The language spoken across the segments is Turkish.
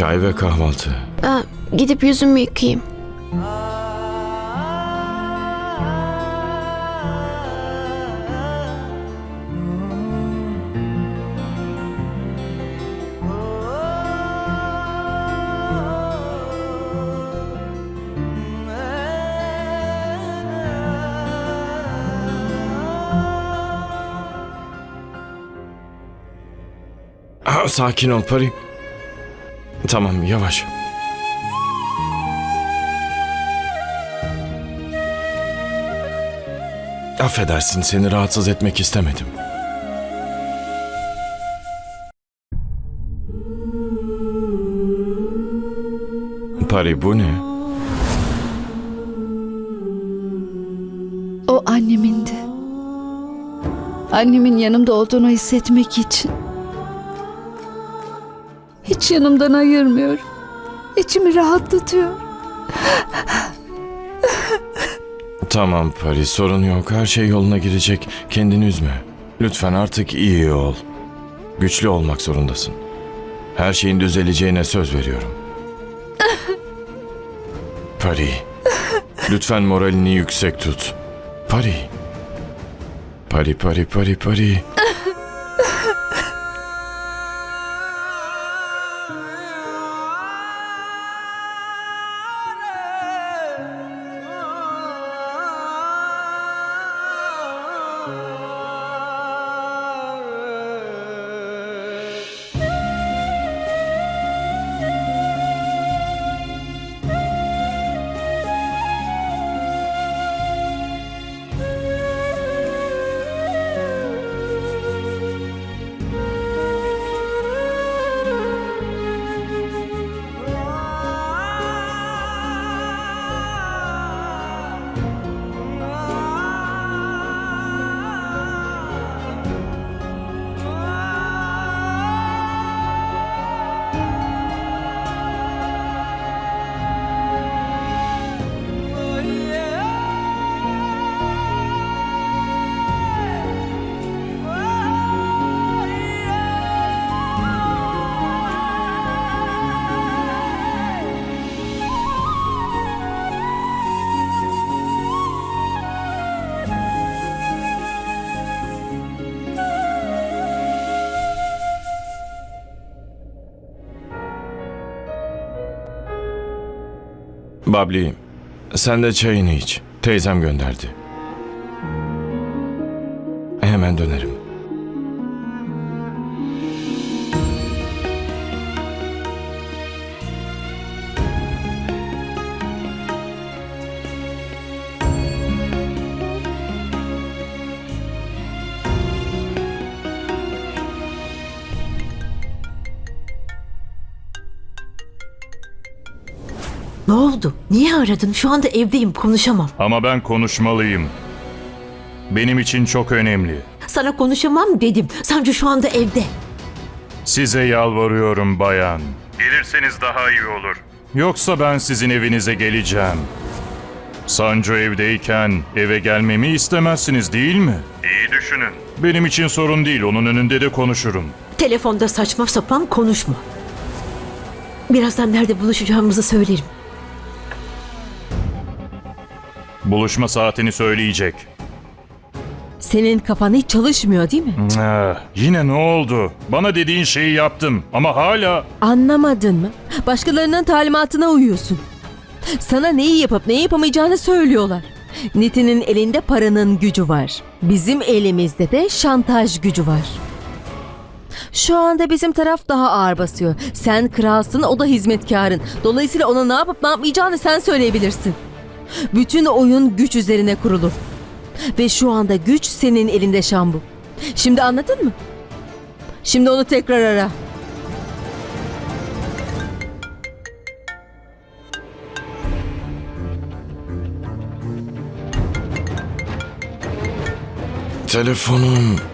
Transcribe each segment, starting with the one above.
Çay ve kahvaltı. Aa, gidip yüzümü yıkayayım. Sakin ol Pari. Tamam yavaş. Affedersin seni rahatsız etmek istemedim. Pari bu ne? O annemindi. Annemin yanımda olduğunu hissetmek için. Hiç yanımdan ayırmıyorum. İçimi rahatlatıyor. Tamam Pari sorun yok her şey yoluna girecek. Kendini üzme. Lütfen artık iyi ol. Güçlü olmak zorundasın. Her şeyin düzeleceğine söz veriyorum. Pari. Lütfen moralini yüksek tut. Pari. Pari pari pari pari. Babli, sen de çayını iç. Teyzem gönderdi. Hemen dönerim. Ne oldu? Niye aradın? Şu anda evdeyim, konuşamam. Ama ben konuşmalıyım. Benim için çok önemli. Sana konuşamam dedim. Sancı şu anda evde. Size yalvarıyorum bayan. Gelirseniz daha iyi olur. Yoksa ben sizin evinize geleceğim. Sancho evdeyken eve gelmemi istemezsiniz değil mi? İyi düşünün. Benim için sorun değil, onun önünde de konuşurum. Telefonda saçma sapan konuşma. Birazdan nerede buluşacağımızı söylerim. Buluşma saatini söyleyecek. Senin kafan hiç çalışmıyor değil mi? Ah, yine ne oldu? Bana dediğin şeyi yaptım ama hala... Anlamadın mı? Başkalarının talimatına uyuyorsun. Sana neyi yapıp neyi yapamayacağını söylüyorlar. Nitin'in elinde paranın gücü var. Bizim elimizde de şantaj gücü var. Şu anda bizim taraf daha ağır basıyor. Sen kralsın, o da hizmetkarın. Dolayısıyla ona ne yapıp ne yapmayacağını sen söyleyebilirsin. Bütün oyun güç üzerine kurulu. Ve şu anda güç senin elinde Şambu. Şimdi anladın mı? Şimdi onu tekrar ara. Telefonum.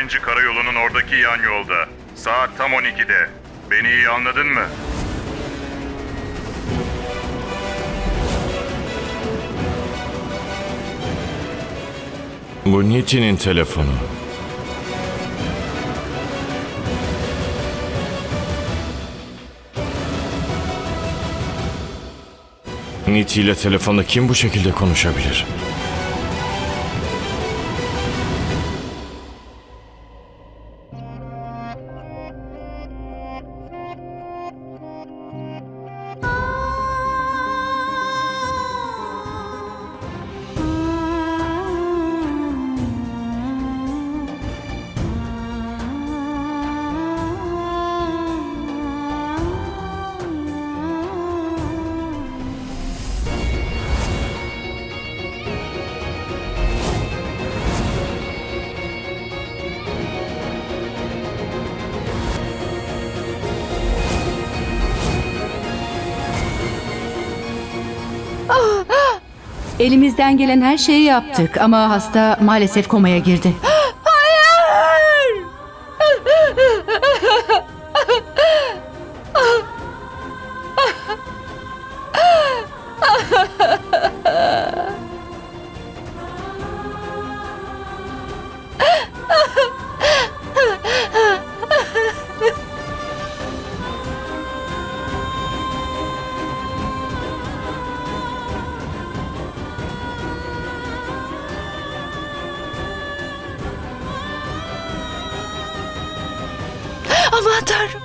...55. karayolunun oradaki yan yolda. Saat tam 12'de. Beni iyi anladın mı? Bu Niti'nin telefonu. Niti ile telefonda kim bu şekilde konuşabilir? Elimizden gelen her şeyi yaptık ama hasta maalesef komaya girdi. Aman tanrım.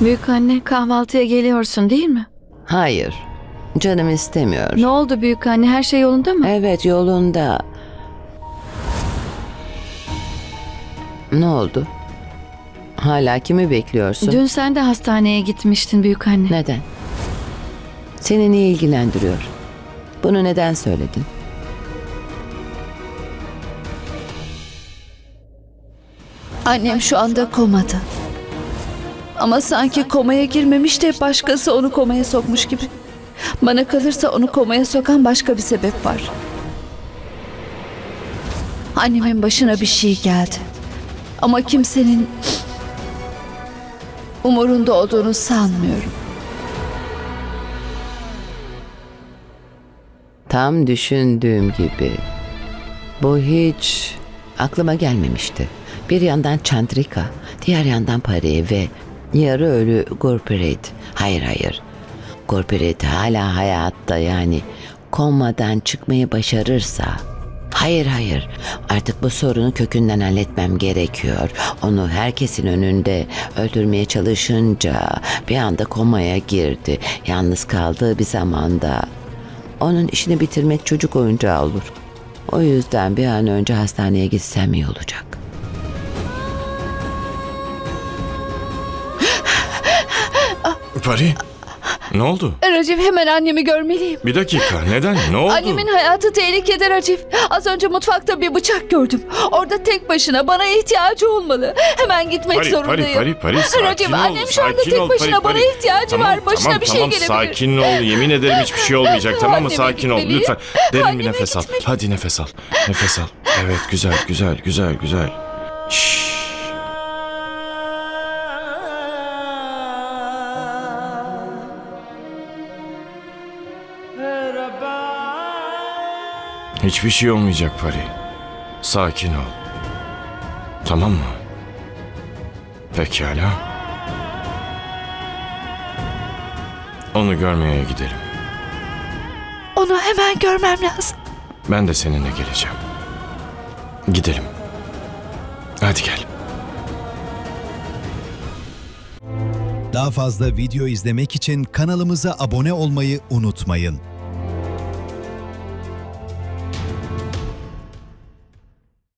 Büyük anne kahvaltıya geliyorsun değil mi? Hayır. Canım istemiyor. Ne oldu büyük anne her şey yolunda mı? Evet yolunda. Ne oldu? Hala kimi bekliyorsun? Dün sen de hastaneye gitmiştin büyük anne. Neden? Seni niye ilgilendiriyor? Bunu neden söyledin? Annem şu anda komada. Ama sanki komaya girmemiş de başkası onu komaya sokmuş gibi. Bana kalırsa onu komaya sokan başka bir sebep var. Annemin başına bir şey geldi. Ama kimsenin umurunda olduğunu sanmıyorum. Tam düşündüğüm gibi. Bu hiç aklıma gelmemişti. Bir yandan Chandrika, diğer yandan Pari ve yarı ölü Gurpreet. Hayır hayır. Gurpreet hala hayatta yani komadan çıkmayı başarırsa Hayır hayır. Artık bu sorunu kökünden halletmem gerekiyor. Onu herkesin önünde öldürmeye çalışınca bir anda komaya girdi. Yalnız kaldığı bir zamanda onun işini bitirmek çocuk oyuncağı olur. O yüzden bir an önce hastaneye gitsem iyi olacak. Pari, ne oldu? Racif hemen annemi görmeliyim. Bir dakika, neden? Ne oldu? Annemin hayatı tehlikede Racif. Az önce mutfakta bir bıçak gördüm. Orada tek başına bana ihtiyacı olmalı. Hemen gitmek Pari, zorundayım. Pari, Pari, Pari, sakin Racif ol. annem şu anda tek ol, başına Pari, bana Pari. ihtiyacı Tamam, var. Başına tamam, bir şey tamam, gelebilir. sakin ol. Yemin ederim hiçbir şey olmayacak tamam mı? Sakin ol lütfen. Derin bir Anneme nefes al. gitmeliyim. Hadi nefes al. Nefes al. Evet, güzel, güzel, güzel, güzel. Şşş. Hiçbir şey olmayacak Pari. Sakin ol. Tamam mı? Pekala. Onu görmeye gidelim. Onu hemen görmem lazım. Ben de seninle geleceğim. Gidelim. Hadi gel. Daha fazla video izlemek için kanalımıza abone olmayı unutmayın.